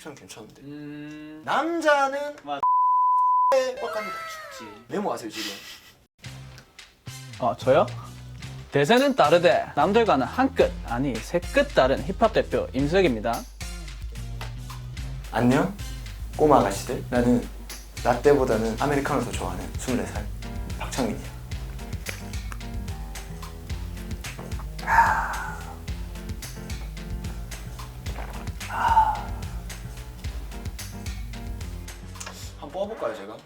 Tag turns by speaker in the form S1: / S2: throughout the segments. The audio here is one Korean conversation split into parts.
S1: fik션 괜찮은데.
S2: 음.
S1: 남자는
S2: 맞-
S1: 뻑합니다.
S2: 지
S1: 메모하세요 지금.
S3: 어 저요? 대세는 다르대 남들과는 한 끗 아니 세 끗 다른 힙합 대표 임석입니다
S1: 안녕 꼬마 아가씨들. 나는 라떼보다는 아메리카노 더 좋아하는 24살 박창민이야. 한번 뽑아볼까요 제가?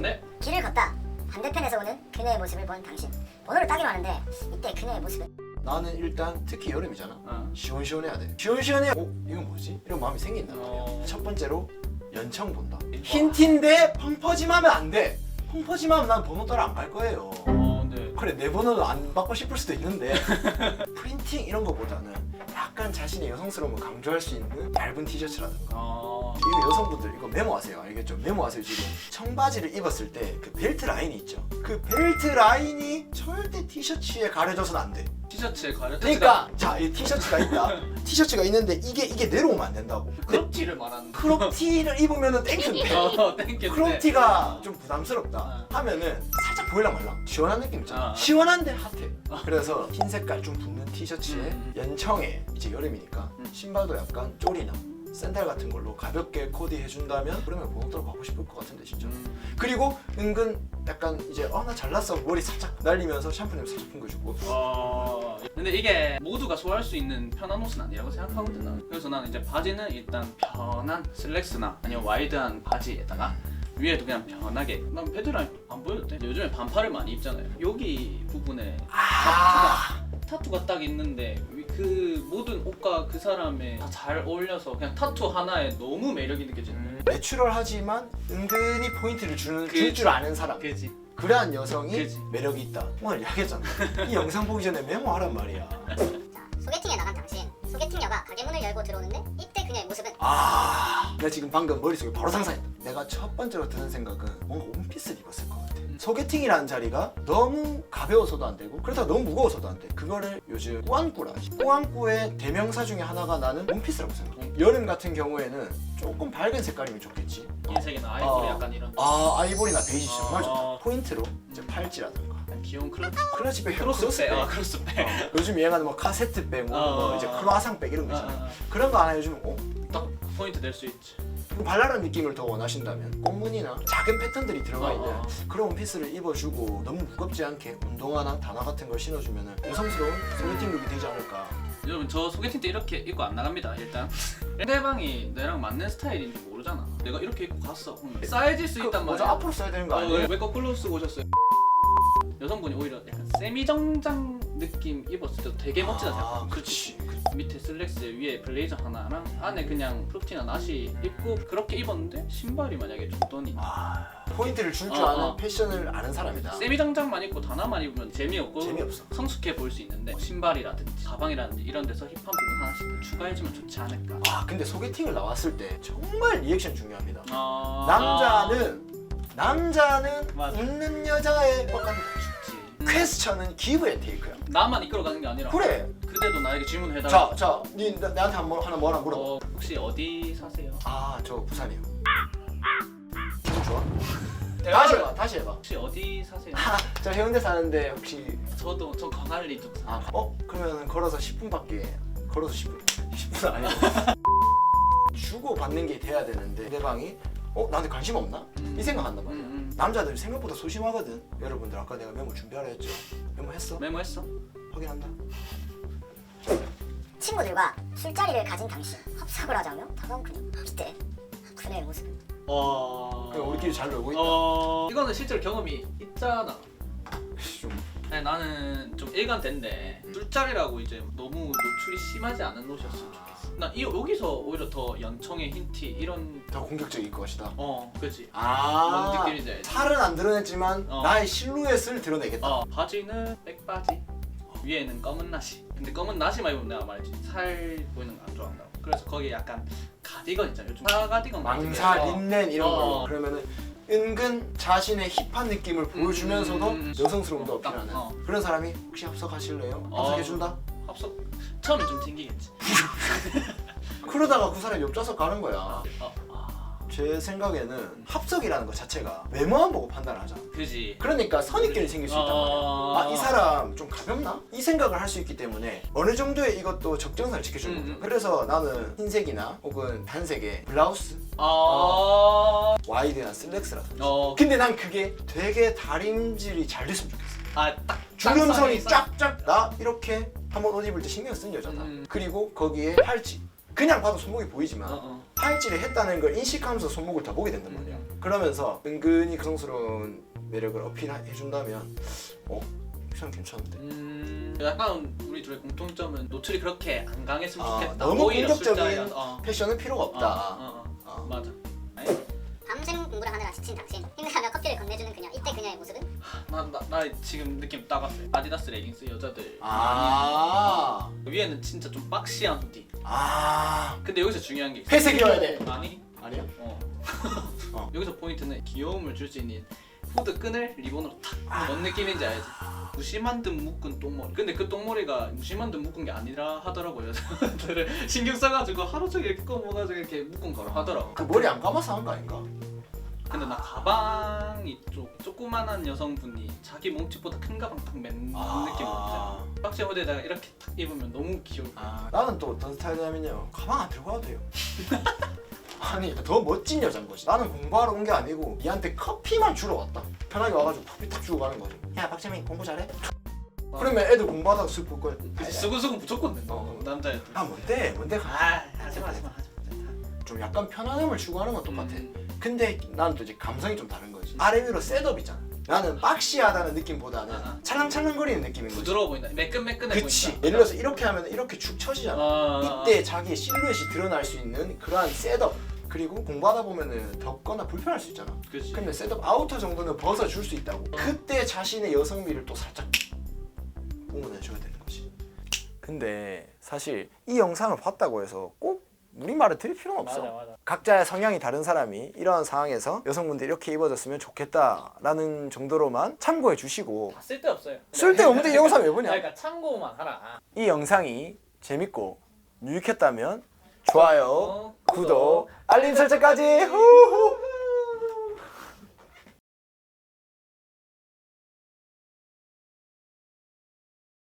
S2: 네.
S4: 길을 걷다 반대편에서 오는 그녀의 모습을 본 당신 번호를 따기로 하는데 이때 그녀의 모습은
S1: 나는 일단 특히 여름이잖아.
S2: 어.
S1: 시원시원해야 돼. 시원시원해. 어? 이건 뭐지? 이런 마음이 생긴단 말이야.
S2: 어.
S1: 첫 번째로 연청 본다. 흰 티인데 펑퍼짐하면 안 돼. 펑퍼짐하면 난 번호 따라 안 갈 거예요.
S2: 어, 네.
S1: 그래 내 번호는 안 받고 싶을 수도 있는데 프린팅 이런 거보다는 약간 자신의 여성스러움을 강조할 수 있는 얇은 티셔츠라든가
S2: 어.
S1: 이거 여성분들 이거 메모하세요 알겠죠? 메모하세요 지금 청바지를 입었을 때 그 벨트 라인이 있죠 그 벨트 라인이 절대 티셔츠에 가려져서는 안돼
S2: 티셔츠에 가려.
S1: 그러니까 자 이 티셔츠가 있다 티셔츠가 있는데 이게 이게 내려오면 안 된다고 근데
S2: 크롭티를 말하는.
S1: 크롭티를 입으면은 땡큐인데
S2: 어.
S1: 크롭티가 좀 부담스럽다
S2: 어.
S1: 하면은 살짝 보일랑 말랑 시원한 느낌 있잖아
S2: 어.
S1: 시원한데 핫해 그래서 흰 색깔 좀 붙는 티셔츠에
S2: 음.
S1: 연청에 이제 여름이니까
S2: 음.
S1: 신발도 약간 쪼리나 샌들 같은 걸로 가볍게 코디 해준다면 그러면 번호따라 가고 싶을 것 같은데 진짜
S2: 음.
S1: 그리고 은근 약간 이제 어 나 잘났어 머리 살짝 날리면서 샴푸 냄새 살짝 풍겨주고
S2: 어. 근데 이게 모두가 소화할 수 있는 편한 옷은 아니라고 생각하거든 나는. 그래서 나는 이제 바지는 일단 편한 슬랙스나 아니면 와이드한 바지에다가 위에도 그냥 편하게 난 패드라인 안 보여도 돼 요즘에 반팔을 많이 입잖아요 여기 부분에
S1: 아
S2: 타투가 딱 있는데 그 모든 옷과 그 사람의 다 잘 어울려서 그냥 타투 하나에 너무 매력이 느껴지는 거야
S1: 내추럴하지만 은근히 포인트를 주는 줄
S2: 그치.
S1: 줄 아는 사람
S2: 그지
S1: 그러한 여성이
S2: 그치.
S1: 매력이 있다 오늘 이야기했잖아 이 영상 보기 전에 메모하란 말이야
S4: 자 소개팅에 나간 당신 소개팅녀가 가게 문을 열고 들어오는데 이때 그녀의 모습은
S1: 아, 나 지금 방금 머릿속에 바로 상상했다. 내가 첫 번째로 드는 생각은 뭔가 원피스를 입었을 것 같아. 소개팅이라는 자리가 너무 가벼워서도 안 되고 그렇다고 너무 무거워서도 안 돼. 그거를 요즘 꾸안꾸라 하지. 꾸안꾸의 대명사 중에 하나가 나는 원피스라고 생각해. 여름 같은 경우에는 조금 밝은 색깔이면 좋겠지.
S2: 흰색이나 아이보리
S1: 어.
S2: 약간 이런
S1: 아, 아이보리나 베이지 정말 좋다.
S2: 어.
S1: 포인트로 이제 팔찌라든가
S2: 귀여운 클러치
S1: 클러치백,
S2: 크로스백 아
S1: 크로스백. 어, 요즘 유행하는 뭐 카세트백, 뭐,
S2: 어.
S1: 뭐 이제 크로아상백 이런 거
S2: 아,
S1: 있잖아.
S2: 아,
S1: 그런 거 하나 요즘 어,
S2: 딱 포인트 낼 수 있지
S1: 발랄한 느낌을 더 원하신다면 꽃무늬나 작은 패턴들이 들어가
S2: 어,
S1: 있는
S2: 어.
S1: 그런 원피스를 입어주고 너무 무겁지 않게 운동화나 단화 같은 걸 신어주면 여성스러운 소개팅 룩이 되지 않을까.
S2: 여러분 저 소개팅 때 이렇게 입고 안 나갑니다 일단. 상대방이 내랑 맞는 스타일인지 모르잖아. 내가 이렇게 입고 갔어. 그럼 싸해질 수 있단
S1: 먼저
S2: 말이야.
S1: 앞으로 써야 되는 거
S2: 어,
S1: 아니에요?
S2: 왜 거꾸로 쓰고 오셨어요? 여성분이 오히려 약간 세미정장 느낌 입었을 때도 되게 멋지다
S1: 아,
S2: 생각하고
S1: 그렇지
S2: 밑에 슬랙스 위에 블레이저 하나랑 안에 그냥 프로티나 나시 입고 그렇게 입었는데 신발이 만약에 좋더니
S1: 아, 포인트를 줄 줄
S2: 어,
S1: 아는
S2: 어.
S1: 패션을 아는 사람이다.
S2: 세미정장만 입고 단화만 입으면 재미없고
S1: 재미없어.
S2: 성숙해 보일 수 있는데 신발이라든지 가방이라든지 이런 데서 힙한 부분 하나씩 추가해주면 좋지 않을까.
S1: 아 근데 소개팅을 나왔을 때 정말 리액션 중요합니다.
S2: 아...
S1: 남자는 남자는
S2: 맞아.
S1: 있는 여자의 뻑한 퀘스천은 기브 앤 테이크야
S2: 나만 이끌어가는 게 아니라
S1: 그래
S2: 그대도 나에게 질문해달라
S1: 자, 자, 니 나- 나한테 한 번, 하나 뭐 하나 물어봐
S2: 어, 혹시 어디 사세요?
S1: 아, 저 부산이요. 기분 좋아? 다시 해봐, 다시 해봐.
S2: 혹시 어디 사세요?
S1: 아, 저 해운대 사는데 혹시
S2: 저도 저 광안리 쪽 사.
S1: 아, 어? 그러면 걸어서 10분밖에 걸어서 10분 10분 아니고 주고 받는 게 돼야 되는데 상대방이 어 나한테 관심 없나?
S2: 음.
S1: 이 생각한단
S2: 음,
S1: 말이야.
S2: 음.
S1: 남자들 생각보다 소심하거든. 여러분들 아까 내가 메모 준비하라 했죠. 메모 했어?
S2: 메모했어?
S1: 확인한다.
S4: 친구들과 술자리를 가진 당신 합석을 하자며 다가온 그녀 이때 그녀의 모습은
S2: 어.
S1: 그냥 우리끼리 잘 놀고 있다.
S2: 어. 이거는 실제로 경험이 있잖아.
S1: 좀
S2: 아니, 나는 좀 일관된데 술자리라고 이제 너무 노출이 심하지 않은 옷이었으면 좋겠어. 나 이, 여기서 오히려 더 연청의 흰티 이런
S1: 더 공격적일 것이다.
S2: 어 그지.
S1: 아,
S2: 느낌인지 알지?
S1: 살은 안 드러냈지만
S2: 어.
S1: 나의 실루엣을 드러내겠다.
S2: 어 바지는 백바지 위에는 검은 나시 근데 검은 나시만 입으면 내가 말했지 살 보이는 거 안 좋아한다고 그래서 거기에 약간 가디건 있잖아 요즘 사 가디건 같은
S1: 망사. 린넨 이런
S2: 어.
S1: 걸로 그러면은 은근 자신의 힙한 느낌을 보여주면서도
S2: 음, 음, 음.
S1: 여성스러움도
S2: 어, 딱,
S1: 어필하는
S2: 어.
S1: 그런 사람이 혹시 합석하실래요?
S2: 어.
S1: 합석해준다?
S2: 합석 처음에 좀 튕기겠지
S1: 그러다가 그 사람이 옆좌석 가는 거야.
S2: 아, 아,
S1: 제 생각에는 합석이라는 것 자체가 외모만 보고 판단을 하잖아.
S2: 그지.
S1: 그러니까 선입견이 생길 수 있단 말이야.
S2: 아,
S1: 아이 사람 좀 가볍나? 이 생각을 할 수 있기 때문에 어느 정도의 이것도 적정선을 지켜주는
S2: 음,
S1: 거죠.
S2: 음.
S1: 그래서 나는 흰색이나 혹은 단색의 블라우스,
S2: 아,
S1: 와이드한 슬랙스라든지.
S2: 어,
S1: 근데 난 그게 되게 다림질이 잘 됐으면 좋겠어.
S2: 아, 딱
S1: 주름선이
S2: 딱
S1: 쫙쫙 나 이렇게 한 번 옷 입을 때 신경 쓴 여자다.
S2: 음.
S1: 그리고 거기에 팔찌. 그냥 봐도 손목이 보이지만
S2: 어, 어.
S1: 팔찌를 했다는 걸 인식하면서 손목을 다 보게 된단 말이야.
S2: 음.
S1: 그러면서 은근히 그성스러운 매력을 어필해준다면 어? 이 사람 괜찮은데?
S2: 음, 약간 우리 둘의 공통점은 노출이 그렇게 안 강했으면
S1: 아,
S2: 좋겠다.
S1: 너무
S2: 오히려
S1: 공격적인
S2: 술자리가- 어.
S1: 패션은 필요가
S2: 어,
S1: 없다.
S2: 어, 어,
S1: 어.
S2: 맞아.
S4: 밤샘 공부를 하느라 지친 당신 힘들하며 커피를 건네주는 그녀 이때 그녀의 모습은?
S2: 나, 나, 나 지금 느낌 딱 왔어요. 아디다스 레깅스 여자들
S1: 아,
S2: 위에는 진짜 좀 박시한 후디.
S1: 아,
S2: 근데 여기서 중요한 게 있어.
S1: 회색이어야 돼.
S2: 아니,
S1: 아니야?
S2: 어.
S1: 어.
S2: 여기서 포인트는 귀여움을 줄 수 있는 후드 끈을 리본으로 탁. 뭔 느낌인지 알지? 무심한 듯 묶은 똥머리. 근데 그 똥머리가 무심한 듯 묶은 게 아니라 하더라고요. 여자들을 신경 써가지고 하루 종일 이렇게 꺼모가지고 이렇게 묶은 거라 하더라고.
S1: 그 머리 안 감아서 한 거 아닌가?
S2: 근데 나 가방이 좀 조그만한 여성분이 자기 몸집보다 큰 가방 딱 맨
S1: 아.
S2: 느낌 같아. 박시 무대에다가 이렇게 탁 입으면 너무 귀여워.
S1: 아, 나는 또 어떤 스타일이냐면요. 가방 안 들고 와도 돼요. 아니 더 멋진 여자인 거지. 나는 공부하러 온 게 아니고 얘한테 커피만 주러 왔다. 편하게 와가지고 커피 딱 주고 가는 거지. 야 박재민 공부 잘해? 그러면 애들 공부하다가 쓱 볼 거야.
S2: 그치, 수근수근 무조건 된다.
S1: 어.
S2: 남자애들.
S1: 아 뭔데? 뭔데?
S2: 아 하지마 하지마 하지마.
S1: 좀 약간 편안함을 추구하는 건 똑같아.
S2: 음.
S1: 근데 나는 또 이제 감성이 좀 다른 거지. 아래 위로 셋업이잖아. 나는 박시하다는 느낌보다는
S2: 아.
S1: 찰랑찰랑거리는 느낌인 거지.
S2: 부드러워 보인다. 매끈매끈해
S1: 그치.
S2: 보인다.
S1: 예를 들어서 이렇게 하면 이렇게 축 처지잖아.
S2: 아,
S1: 이때 자기의 실루엣이 드러날 수 있는 그러한 셋업. 그리고 공부하다 보면은 덥거나 불편할 수 있잖아.
S2: 그치.
S1: 근데 셋업 아우터 정도는 벗어 줄 수 있다고. 그때 자신의 여성미를 또 살짝 뿜어내줘야 되는 거지. 근데 사실 이 영상을 봤다고 해서 꼭 우리 말을 들을 필요는 없어.
S3: 맞아.
S1: 각자의 성향이 다른 사람이 이런 상황에서 여성분들이 이렇게 입어줬으면 좋겠다라는 정도로만 참고해 주시고
S3: 쓸데없어요.
S1: 쓸데없는데 이 영상 왜 보냐?
S3: 그러니까 참고만 하라.
S1: 이 영상이 재밌고 유익했다면 좋아요,
S3: 어,
S1: 구독, 알림 설정까지 후후